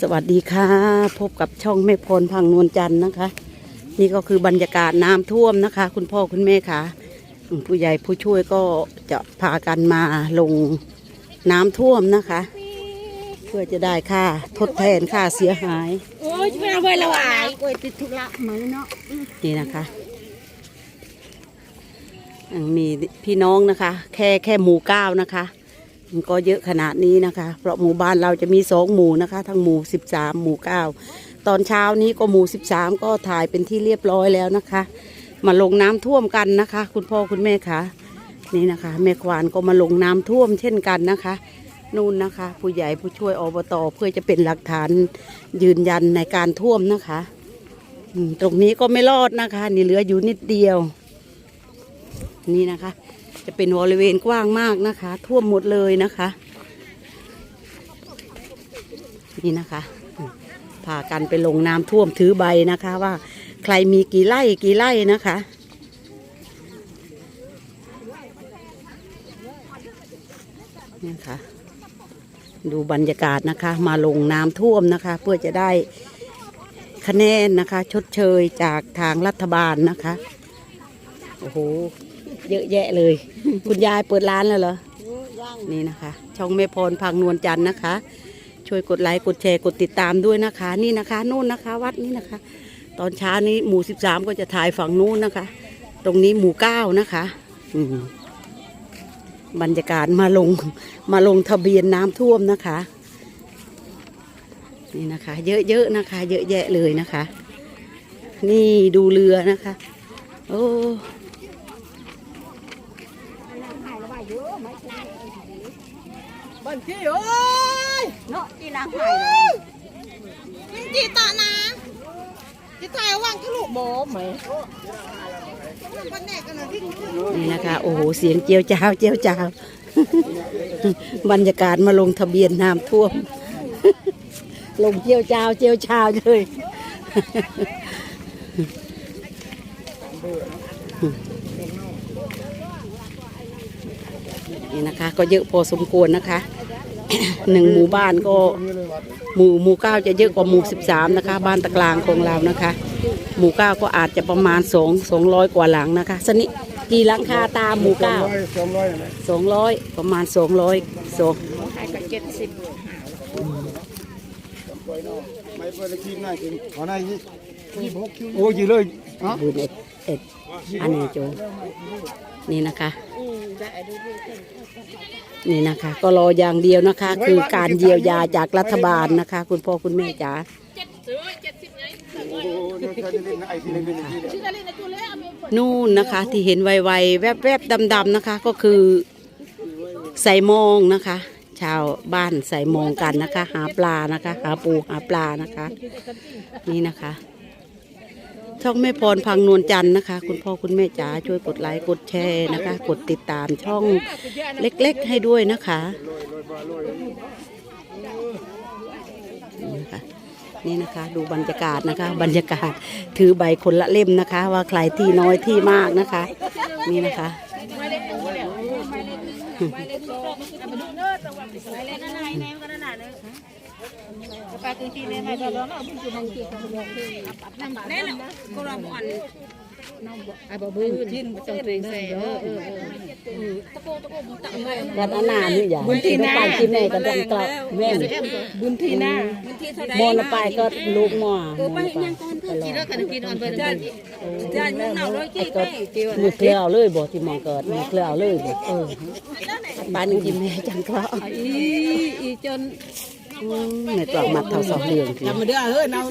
สวัสดีค่ะ พบกับช่องแม่พรพังนวลจันทร์นะคะ นี่ก็คือบรรยากาศน้ำท่วมนะคะ คุณพ่อคุณแม่ค่ะอืมผู้ใหญ่ผู้ช่วยก็จะพากันมาลงน้ำท่วมนะคะ เพื่อจะได้ค่าทดแทนค่าเสียหาย โอ้ยไม่เอาไว้ละวายกล้วยติดธุระเหมือนเนาะนี่นะคะอืมมีพี่น้องนะคะ แค่แค่หมู่เก้านะคะ มันก็เยอะขนาดนี้นะคะ เพราะหมู่บ้านเราจะมีสองหมู่นะคะ ทั้งหมู่สิบสามหมู่เก้าตอนเช้านี้ก็หมู่สิบสามก็ถ่ายเป็นที่เรียบร้อยแล้วนะคะ มาลงน้ำท่วมกันนะคะ คุณพ่อคุณแม่คะนี่นะคะ แม่ควานก็มาลงน้ำท่วมเช่นกันนะคะ นู่นนะคะ ผู้ใหญ่ผู้ช่วยอบตเพื่อจะเป็นหลักฐานยืนยันในการท่วมนะคะตรงนี้ก็ไม่รอดนะคะ นี่เหลืออยู่นิดเดียว นี่นะคะ จะเป็นบริเวณกว้างมากนะคะ ท่วมหมดเลยนะคะ นี่นะคะพากันไปลงน้ำท่วมถือใบนะคะว่า ใครมีกี่ไร่กี่ไร่นะคะนี่ค่ะดูบรรยากาศนะคะมาลงน้ำท่วมนะคะ เพื่อจะได้คะแนนนะคะ ชดเชยจากทางรัฐบาลนะคะ โอ้โห เยอะแยะเลย คุณยายเปิดร้านแล้วเหรอ นี่นะคะ ช่องแม่พรพังนวลจันทร์นะคะ ช่วยกดไลค์กดแชร์กดติดตามด้วยนะคะ นี่นะคะนู่นนะคะ วัดนี้นะคะ ตอนเช้านี้หมู่สิบสามก็จะถ่ายฝั่งนู้นนะคะ ตรงนี้หมู่เก้านะคะบรรยากาศมาลงมาลงทะเบียนน้ำท่วมนะคะ นี่นะคะ เยอะๆนะคะ เยอะแยะเลยนะคะ นี่ดูเรือนะคะ โอ้ บันที่โอ้ยเนาะที่นางหายยิงจีตานะจีตายว่างทะลุโบไหมนี่นี่นะคะโอ้โหเสียงเจียวจ้าวเจียวจ้าวบรรยากาศมาลงทะเบียนน้ำท่วม ลงเจียวจ้าวเจียวจ้าวเลย นี่นะคะ ก็เยอะพอสมควรนะคะหนึ่งหมู่บ้านก็หมู่หมู่เก้าจะเยอะกว่าหมู่สิบสามนะคะ บ้านตะกลางของเรานะคะ หมู่เก้าก็อาจจะประมาณสองสองร้อยกว่าหลังนะคะสนิกี่หลังคาตามหมู่เก้าสองร้อยนะสองร้อยประมาณสองร้อยสองขายกับเจ็ดสิบไม่เปิดทีมหน้ากินขอหน้ายี่ยี่หกคิวโอ้ยเลยอ๋อดูเอ็ดเอ็ดอันนี้โจนี่นะคะ นี่นะคะ ก็รออย่างเดียวนะคะ คือการเยียวยาจากรัฐบาลนะคะ คุณพ่อคุณแม่จ๋าโอ้โหเดี๋ยวจะเล่นไอ้ที่เล่นเป็นที่เนี่ยนู่นนะคะที่เห็นไวๆแวบๆดำๆนะคะ ก็คือใส่มองนะคะ ชาวบ้านใส่มองกันนะคะ หาปลานะคะ หาปูหาปลานะคะ นี่นะคะ ช่องแม่พรพังนวลจันทร์นะคะ คุณพ่อคุณแม่จ๋าช่วยกดไลค์กดแชร์นะคะ กดติดตามช่องเล็กๆให้ด้วยนะคะนี่นะคะนี่นะคะดูบรรยากาศนะคะ บรรยากาศถือใบคนละเล่มนะคะ ว่าใครที่น้อยที่มากนะคะ นี่นะคะ ปลาตีเนี่ยไม่ตลอดนะบุญจุนังเกียรติแน่นอนก็เราอ่อนไอ้บ่บื้อที่มันต้องเตรงใส่เออเอเออตะโกตะโกบุญตักเลยกันอานานี่อย่าบุญที่นากินแม่กันต้องกลับแม่นบุญที่หน้าบุญที่เท่าใดมอลไปก็ลูกหม้อเออไปยังก่อนเพื่อกินแล้วกันกินอ่อนเพิ่นจ้าจ้ามึงเอาร้อยกี่ไปเกี่ยวมีเลือเอาเลยบ่ที่มองเกิดมีเคลือเอาเลยบ่เออปานกินแม่จังก็อีอีจน ในตัวมัดเท่าสองเดือนคือทำมาเด้อเฮ้ยเอา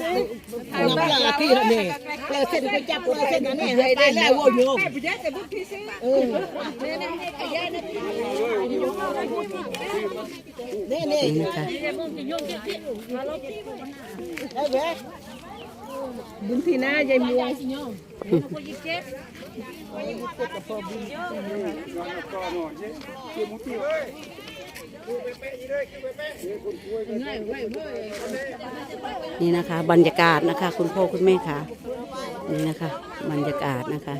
เอาปลาที่นี่ปลาเส้นไปจับปลาเส้นนี่ให้ได้แล้วโว้ยโยเออนี่นี่นี่นะคะบุญทีน่ายายมวง นี่นะคะ บรรยากาศนะคะ คุณพ่อคุณแม่ค่ะ นี่นะคะ บรรยากาศนะคะ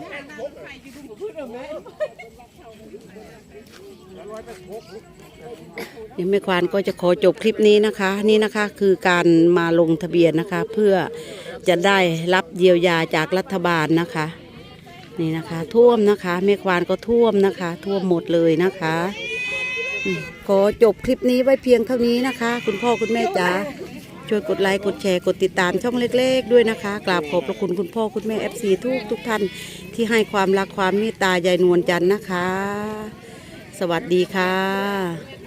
เดี๋ยวแม่ควานก็จะขอจบคลิปนี้นะคะ นี่นะคะคือการมาลงทะเบียนนะคะ เพื่อจะได้รับเยียวยาจากรัฐบาลนะคะ นี่นะคะ ท่วมนะคะแม่ควานก็ท่วมนะคะ ท่วมหมดเลยนะคะ ขอจบคลิปนี้ไว้เพียงเท่านี้นะคะ คุณพ่อคุณแม่จ๋าช่วยกดไลค์กดแชร์กดติดตามช่องเล็ก ๆ ด้วยนะคะกราบขอบพระคุณคุณพ่อคุณแม่ FC ทุกทุกท่านที่ให้ความรักความเมตตายายนวลจันทร์นะคะ สวัสดีค่ะ